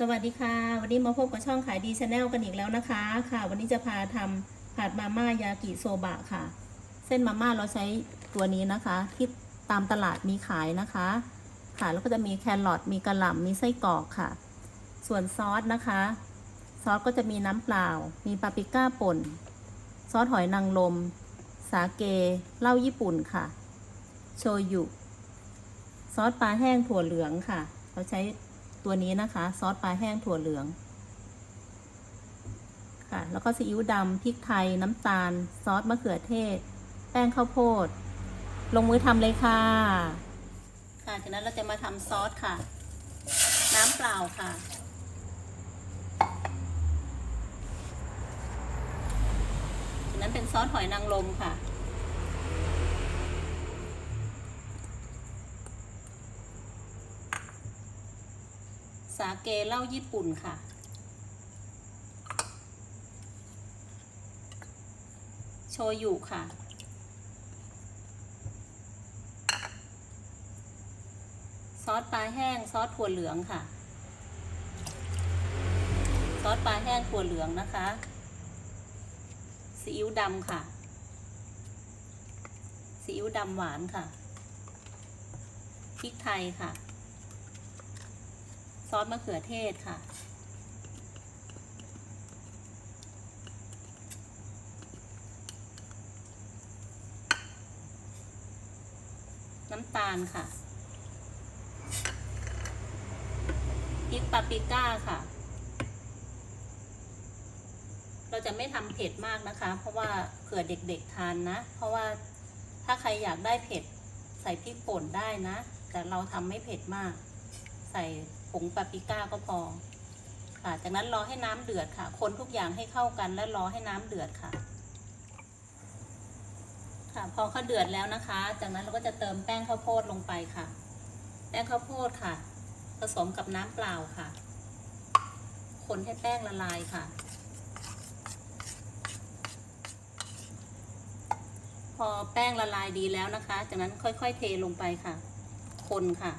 สวัสดีค่ะ วันนี้มาพบกับช่องขายดีชาแนลกันอีกแล้วนะคะ ค่ะ วันนี้จะพาทำผัดมาม่ายากิโซบะค่ะ เส้นมาม่าเราใช้ตัวนี้นะคะ ที่ตามตลาดมีขายนะคะ ค่ะแล้วก็จะมีแครอทมีกระหล่ำมีไส้กรอกค่ะ ส่วนซอสนะคะ ซอสก็จะมีน้ำเปล่า มีปาปริก้าป่น ซอสหอยนางรมสาเกเหล้าญี่ปุ่นค่ะ โชยุ ซอสปลาแห้งถั่วเหลืองค่ะ เราใช้ ตัวนี้นะคะ ซอสปลาแห้งถั่วเหลือง ค่ะ แล้วก็ซีอิ๊วดำพริกไทย น้ำตาล ซอสมะเขือเทศ แป้งข้าวโพด ลงมือทำเลยค่ะ ค่ะ จากนั้นเราจะมาทำซอสค่ะ น้ำเปล่าค่ะจากนั้นเป็นซอสหอยนางรมค่ะ สาเกเหล้าญี่ปุ่นค่ะ โชยุค่ะ ซอสปลาแห้ง ซอสถั่วเหลืองค่ะ ซอสปลาแห้งถั่วเหลืองนะคะซีอิ๊วดำค่ะซีอิ๊วดำหวานค่ะพริกไทยค่ะ ซอสมะเขือเทศค่ะ น้ำตาลค่ะพริกปาปริก้าค่ะ เราจะไม่ทำเผ็ดมากนะคะ เพราะว่าเผื่อเด็กๆทานนะ เพราะว่าถ้าใครอยากได้เผ็ดใส่พริกป่นได้นะ แต่เราทำไม่เผ็ดมาก ใส่ ผงปาปริก้าก็พอ ค่ะ จากนั้นรอให้น้ำเดือดค่ะ คนทุกอย่างให้เข้ากันและรอให้น้ำเดือดค่ะ ค่ะ พอเขาเดือดแล้วนะคะ จากนั้นเราก็จะเติมแป้งข้าวโพดลงไปค่ะ แป้งข้าวโพดค่ะ ผสมกับน้ำเปล่าค่ะ คนให้แป้งละลายค่ะ พอแป้งละลายดีแล้วนะคะ จากนั้นค่อยๆเทลงไปค่ะ คนค่ะ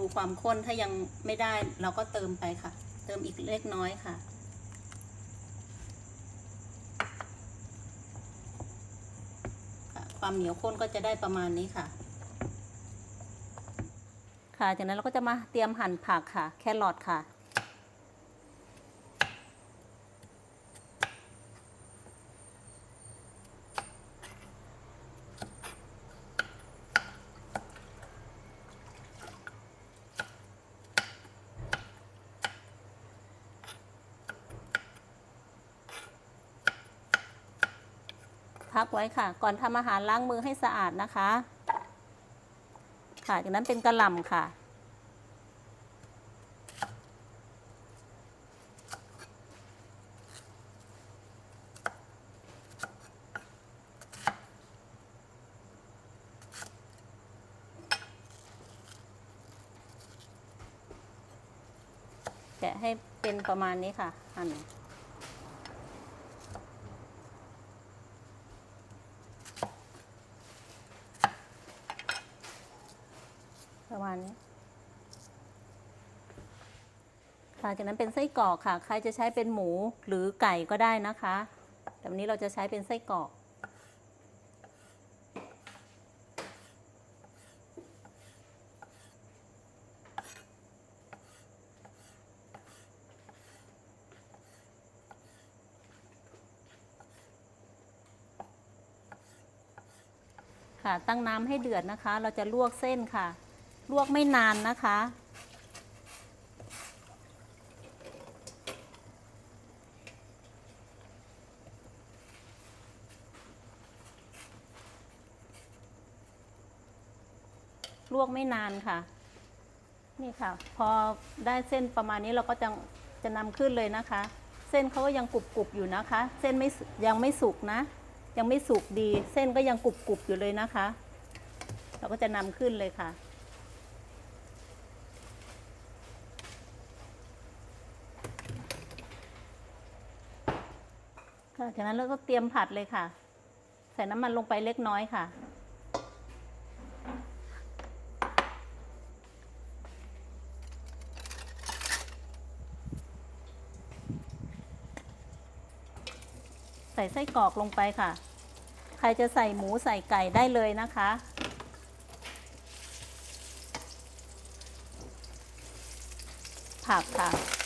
ดูความข้นถ้ายังไม่ได้เราก็เติมไปค่ะ เติมอีกเล็กน้อยค่ะค่ะ ความเหนียวข้นก็จะได้ประมาณนี้ค่ะ ค่ะจากนั้นเราก็จะมาเตรียมหั่นผักค่ะ แครอทค่ะ พักไว้ค่ะ ก่อนทำอาหารล้างมือให้สะอาดนะคะ ค่ะจากนั้นเป็นกระหล่ำค่ะ แกะให้เป็นประมาณนี้ค่ะหั่น ประมาณนี้ค่ะจากนั้นเป็นไส้กรอกค่ะ ใครจะใช้เป็นหมูหรือไก่ก็ได้นะคะ แต่วันนี้เราจะใช้เป็นไส้กรอก ค่ะตั้งน้ำให้เดือดนะคะ เราจะลวกเส้นค่ะ ลวกไม่นานนะคะ ลวกไม่นานค่ะ นี่ค่ะ พอได้เส้นประมาณนี้เราก็จะจะนำขึ้นเลยนะคะ เส้นเขาก็ยังกรุบกรุบๆอยู่นะคะ เส้นไม่ยังไม่สุกนะ ยังไม่สุกดี เส้นก็ยังกรุบกรุบๆอยู่เลยนะคะ เราก็จะนำขึ้นเลยค่ะ จากนั้นเราก็เตรียมผัดเลยค่ะ ใส่น้ำมันลงไปเล็กน้อยค่ะ ใส่ไส้กรอกลงไปค่ะ ใครจะใส่หมูใส่ไก่ได้เลยนะคะผักค่ะ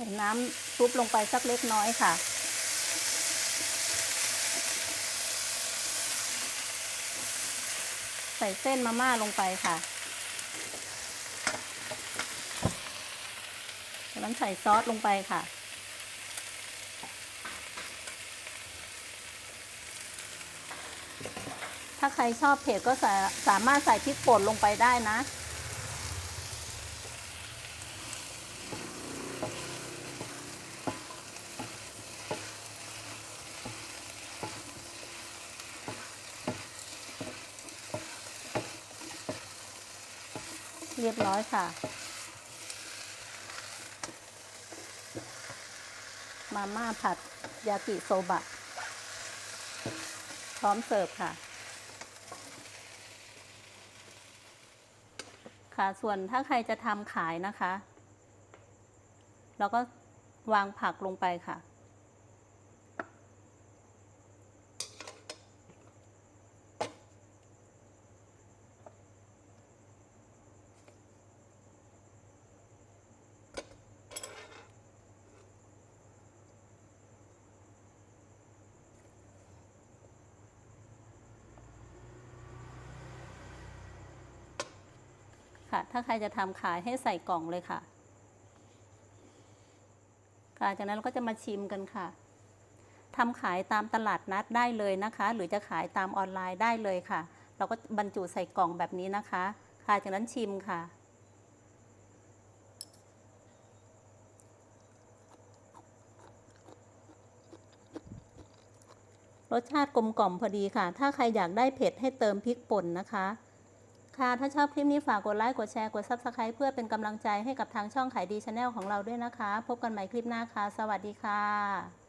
ใส่น้ำซุปลงไปสักเล็กน้อยค่ะ ใส่เส้นมาม่าลงไปค่ะจากนั้นใส่ซอสลงไปค่ะถ้าใครชอบเผ็ดก็สามารถใส่พริกป่นลงไปได้นะ เรียบร้อยค่ะ มาม่าผัดยากิโซบะ พร้อมเสิร์ฟค่ะ ค่ะส่วนถ้าใครจะทำขายนะคะ เราก็วางผักลงไปค่ะ ค่ะ ถ้าใครจะทำขายให้ใส่กล่องเลยค่ะ ค่ะจากนั้นเราก็จะมาชิมกันค่ะทำขายตามตลาดนัดได้เลยนะคะ หรือจะขายตามออนไลน์ได้เลยค่ะ เราก็บรรจุใส่กล่องแบบนี้นะคะ ค่ะจากนั้นชิมค่ะรสชาติกลมกล่อมพอดีค่ะ ถ้าใครอยากได้เผ็ดให้เติมพริกป่นนะคะ ค่ะ ถ้าชอบคลิปนี้ฝากกดไลค์ กดแชร์ กด Subscribe เพื่อเป็นกำลังใจให้กับทางช่องขายดีชาแนลของเราด้วยนะคะ พบกันใหม่คลิปหน้าค่ะ สวัสดีค่ะ